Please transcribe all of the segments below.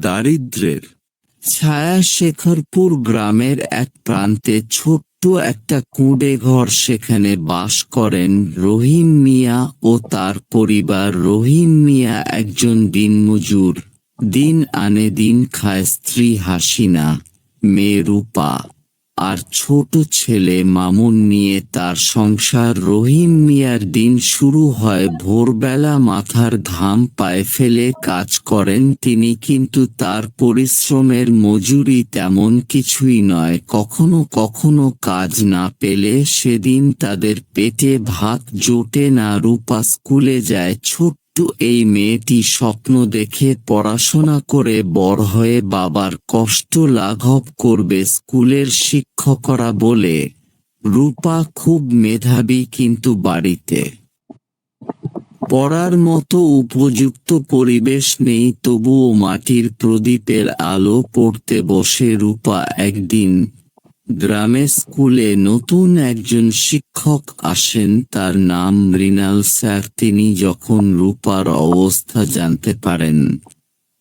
দারিদ্রের ছায়া শেখরপুর গ্রামের এক প্রান্তে ছোট্ট একটা কুঁড়ে ঘর সেখানে বাস করেন রহিম মিয়া ও তার পরিবার। রহিম মিয়া একজন দিনমজুর। দিন আনে দিন খায় স্ত্রী হাসিনা, মেয়ে রূপা। আর ছোট ছেলে মামুন নিয়ে তার সংসার রহিম মিয়ার দিন শুরু হয়। ভোরবেলা মাথার ঘাম পায়ে ফেলে কাজ করেন তিনি, কিন্তু তার পরিশ্রমের মজুরি তেমন কিছুই নয়। কখনো কখনো কাজ না পেলে সেদিন তাদের পেটে ভাত জোটে না। রূপা স্কুলে যায় ছোট্ট এই মেয়েটি স্বপ্ন দেখে পড়াশোনা করে বড় হয়ে বাবার কষ্ট লাঘব করবে স্কুলের শিক্ষকরা বলে। রূপা খুব মেধাবী কিন্তু বাড়িতে। পড়ার মতো উপযুক্ত পরিবেশ নেই, তবুও মাটির প্রদীপের আলো পড়তে বসে রূপা একদিন গ্রামে স্কুলে নতুন একজন শিক্ষক আসেন, তার নাম মৃণাল স্যার। তিনি যখন রূপার অবস্থা জানতে পারেন।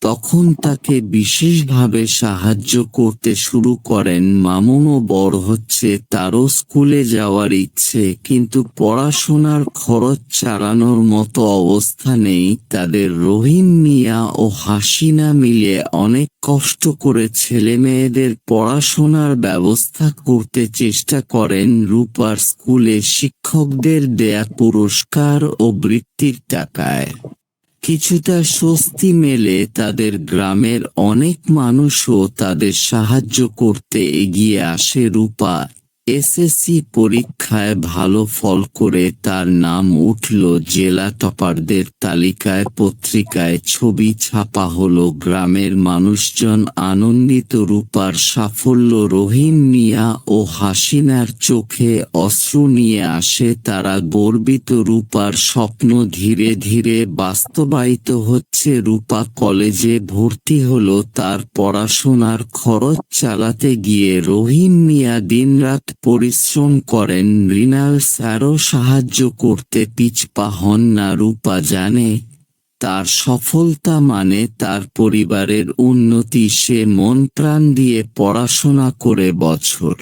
তখন তাকে বিশেষভাবে সাহায্য করতে শুরু করেন। মামুনও বড় হচ্ছে, তারও স্কুলে যাওয়ার ইচ্ছে, কিন্তু পড়াশোনার খরচ চালানোর মতো অবস্থা নেই। তাদের রহিম মিয়া ও হাসিনা মিলে অনেক কষ্ট করে ছেলে মেয়েদের পড়াশোনার ব্যবস্থা করতে চেষ্টা করেন। রূপার স্কুলে শিক্ষকদের দেয়া পুরস্কার ও বৃত্তির টাকায়। কিছুটা স্বস্তি মেলে তাদের গ্রামের অনেক মানুষও তাদের সাহায্য করতে এগিয়ে আসে রূপা। এসএসসি পরীক্ষায় ভালো ফল করে তার নাম উঠল জেলা টপারদের তালিকায় পত্রিকায় ছবি ছাপা হলো গ্রামের মানুষজন আনন্দিত রূপার সাফল্য রহিম মিয়া ও হাসিনার চোখে অশ্রু নিয়ে আসে তারা গর্বিত রূপার স্বপ্ন ধীরে ধীরে বাস্তবায়িত হচ্ছে। রূপা কলেজে ভর্তি হলো, তার পড়াশোনার খরচ চালাতে গিয়ে রহিম মিয়া দিনরাত পরিশ্রম করেন। মৃণাল স্যারও সাহায্য করতে পিছপা হন না। রূপা জানে তার সফলতা মানে তার পরিবারের উন্নতি। সে মন প্রাণ দিয়ে পড়াশোনা করে বছর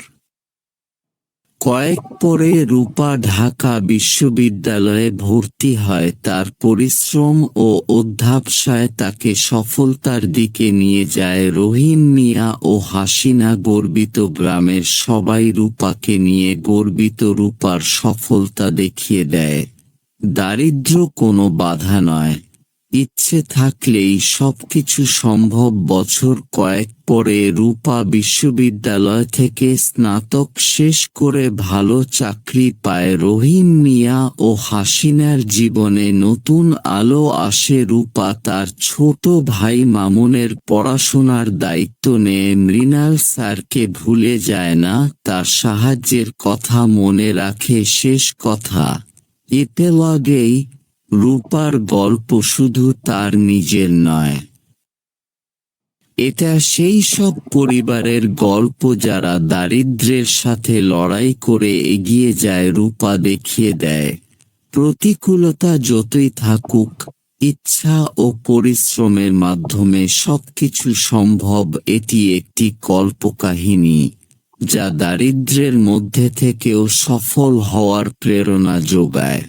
কয়েক পরে রূপা ঢাকা বিশ্ববিদ্যালয়ে ভর্তি হয়। তার পরিশ্রম ও অধ্যাবসায় তাকে সফলতার দিকে নিয়ে যায় রহিম মিয়া ও হাসিনা গর্বিত গ্রামের সবাই রূপাকে নিয়ে গর্বিত রূপার সফলতা দেখিয়ে দেয়। দারিদ্র কোনো বাধা নয়। ইচ্ছে থাকলেই সবকিছু সম্ভব বছর কয়েক পরে রূপা বিশ্ববিদ্যালয় থেকে স্নাতক শেষ করে ভালো চাকরি পায় রহিম মিয়া ও হাসিনার জীবনে নতুন আলো আসে রূপা তার ছোট ভাই মামুনের পড়াশোনার দায়িত্ব নিয়ে মৃণাল স্যারকে ভুলে যায় না, তার সাহায্যের কথা মনে রাখে শেষ কথা। এতে লাগেই রূপার গল্প শুধু তার নিজের নয়। এটা সেই সব পরিবারের গল্প যারা দারিদ্র্যের সাথে লড়াই করে এগিয়ে যায়, রূপা দেখিয়ে দেয়। প্রতিকূলতা যতই থাকুক, ইচ্ছা ও পরিশ্রমের মাধ্যমে সবকিছু সম্ভব এটি একটি কল্পকাহিনী, যা দারিদ্র্যের মধ্যে থেকেও সফল হওয়ার প্রেরণা যোগায়।